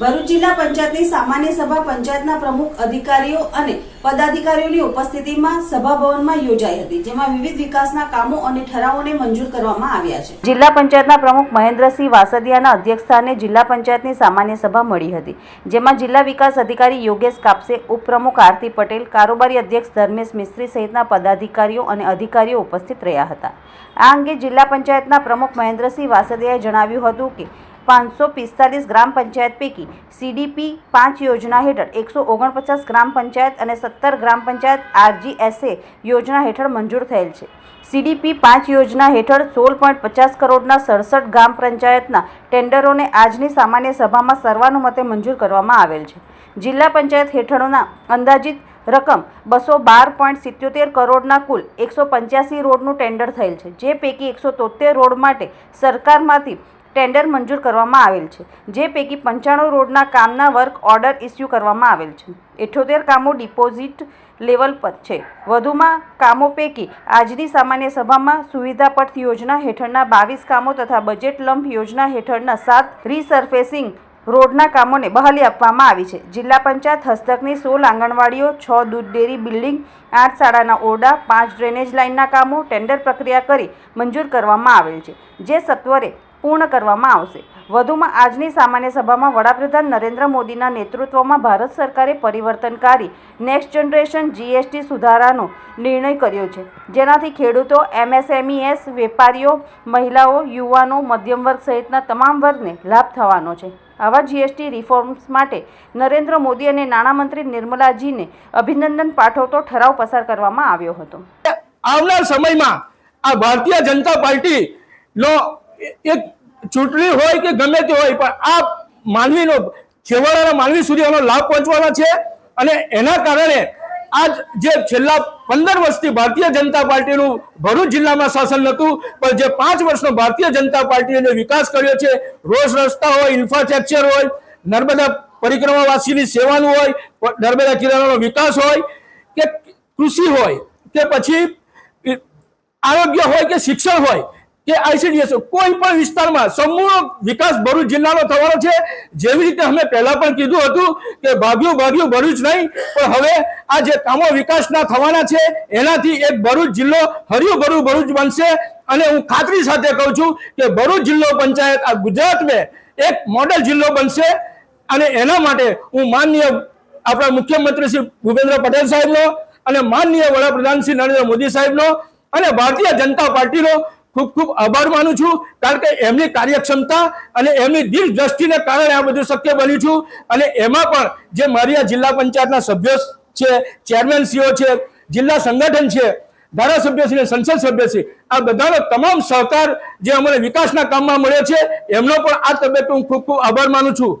ભરૂચ જિલ્લા પંચાયતની સામાન્ય સભા પંચાયતના પ્રમુખ અધિકારીઓ અને પદાધિકારીઓની ઉપસ્થિતિમાં સભા ભવનમાં યોજાઈ હતી, જેમાં વિવિધ વિકાસના કામો અને ઠરાવોને મંજૂર કરવામાં આવ્યા છે. જિલ્લા પંચાયતના પ્રમુખ મહેન્દ્રસિંહ વાસદિયાના અધ્યક્ષસ્થાને જિલ્લા પંચાયતની સામાન્ય સભા મળી હતી, જેમાં જિલ્લા વિકાસ અધિકારી યોગેશ કાપસે, ઉપપ્રમુખ આરતી પટેલ, કારોબારી અધ્યક્ષ ધર્મેશ મિસ્ત્રી સહિતના પદાધિકારીઓ અને અધિકારીઓ ઉપસ્થિત રહ્યા હતા. આ અંગે જિલ્લા પંચાયતના પ્રમુખ મહેન્દ્રસિંહ વાસદિયાએ જણાવ્યું હતું કે પાંચસો પિસ્તાલીસ ગ્રામ પંચાયત પૈકી સીડીપી પાંચ યોજના હેઠળ એકસો ઓગણપચાસ ગ્રામ પંચાયત અને સત્તર ગ્રામ પંચાયત આરજીએસએ યોજના હેઠળ મંજૂર થયેલ છે. સીડીપી પાંચ યોજના હેઠળ સોળ પોઈન્ટ પચાસ કરોડના સડસઠ ગ્રામ પંચાયતના ટેન્ડરોને આજની સામાન્ય સભામાં સર્વાનુમતે મંજૂર કરવામાં આવેલ છે. જિલ્લા પંચાયત હેઠળના અંદાજિત રકમ બસો બાર પોઈન્ટ સિત્યોતેર કરોડના કુલ એકસો પંચ્યાસી રોડનું ટેન્ડર થયેલ છે, જે પૈકી એકસો તોતેર રોડ માટે સરકારમાંથી ટેન્ડર મંજૂર કરવામાં આવેલ છે, જે પૈકી પંચાણું રોડના કામના વર્ક ઓર્ડર ઇસ્યુ કરવામાં આવેલ છે. એઠોતેર કામો ડિપોઝિટ લેવલ પર છે. વધુમાં કામો પૈકી આજની સામાન્ય સભામાં સુવિધા પથ યોજના હેઠળના બાવીસ કામો તથા બજેટ લંપ યોજના હેઠળના સાત રીસર્ફેસિંગ રોડના કામોને બહાલી આપવામાં આવી છે. જિલ્લા પંચાયત હસ્તકની સોળ આંગણવાડીઓ, છ દૂધ ડેરી બિલ્ડિંગ, આઠ શાળાના ઓરડા, પાંચ ડ્રેનેજ લાઇનના કામો ટેન્ડર પ્રક્રિયા કરી મંજૂર કરવામાં આવેલ છે, જે સત્વરે પૂર્ણ કરવામાં આવશે. વધુમાં આજની સામાન્ય સભામાં વડાપ્રધાન નરેન્દ્ર મોદીના નેતૃત્વમાં ભારત સરકારે પરિવર્તનકારી નેક્સ્ટ જનરેશન જીએસટી સુધારાનો નિર્ણય કર્યો છે. જેનાથી ખેડૂતો, એમએસએમઈએસ, વેપારીઓ, મહિલાઓ, યુવાનો, મધ્યમ વર્ગ સહિતના તમામ વર્ગને લાભ થવાનો છે. આવા જીએસટી રિફોર્મ્સ માટે નરેન્દ્ર મોદી અને નાણામંત્રી નિર્મલાજીને અભિનંદન પાઠવતો ઠરાવ પસાર કરવામાં આવ્યો હતો. આવનાર સમયમાં આ ભારતીય જનતા પાર્ટી નો એક ચૂંટણી હોય કે ગમે તે હોય, પણ આ માનવીનો, છેવાડાના માનવી સુધી એનો લાભ પહોંચવાનો છે. અને એના કારણે આજ જે છેલ્લા પંદર વર્ષથી ભારતીય જનતા પાર્ટીનું ભરૂચ જિલ્લામાં શાસન હતું, પણ જે પાંચ વર્ષનો ભારતીય જનતા પાર્ટીએ વિકાસ કર્યો છે રોડ રસ્તા હોય ઇન્ફ્રાસ્ટ્રક્ચર હોય, નર્મદા પરિક્રમાવાસીની સેવાનું હોય, નર્મદા કિનારાનો વિકાસ હોય, કે કૃષિ હોય, કે પછી આરોગ્ય હોય કે શિક્ષણ હોય કે આઈસીડીએસ કોઈ પણ વિસ્તારમાં સંપૂર્ણ વિકાસ ભરૂચ જિલ્લાનો થવાનો છે. જેવી રીતે અમે પહેલા પણ કીધું હતું કે ભાગ્યું ભાગ્યું ભરૂચ નહીં, પણ હવે આ જે કામો વિકાસના થવાના છે, એનાથી એક ભરૂચ જિલ્લો હર્યું ભરું ભરૂચ બનશે. અને હું ખાતરી સાથે કહું છું કે ભરૂચ જિલ્લો પંચાયત આ ગુજરાતને એક મોડેલ જિલ્લો બનશે. અને એના માટે હું માનનીય આપણા મુખ્યમંત્રી શ્રી ભૂપેન્દ્ર પટેલ સાહેબનો અને માનનીય વડાપ્રધાન શ્રી નરેન્દ્ર મોદી સાહેબનો અને ભારતીય જનતા પાર્ટીનો ખૂબ ખૂબ આભાર માનું છું, કારણ કે એમની કાર્યક્ષમતા અને એમની દીર્ઘદ્રષ્ટિને કારણે આ બધું શક્ય બન્યું છું. અને એમાં પણ જે મારી આ જિલ્લા પંચાયતના સભ્યો છે ચેરમેનશ્રીઓ છે, જિલ્લા સંગઠન છે ધારાસભ્યશ્રી અને સંસદ સભ્યશ્રી આ બધાનો તમામ સહકાર જે અમને વિકાસના કામમાં મળ્યો છે, એમનો પણ આ તબક્કે હું ખૂબ ખૂબ આભાર માનું છું.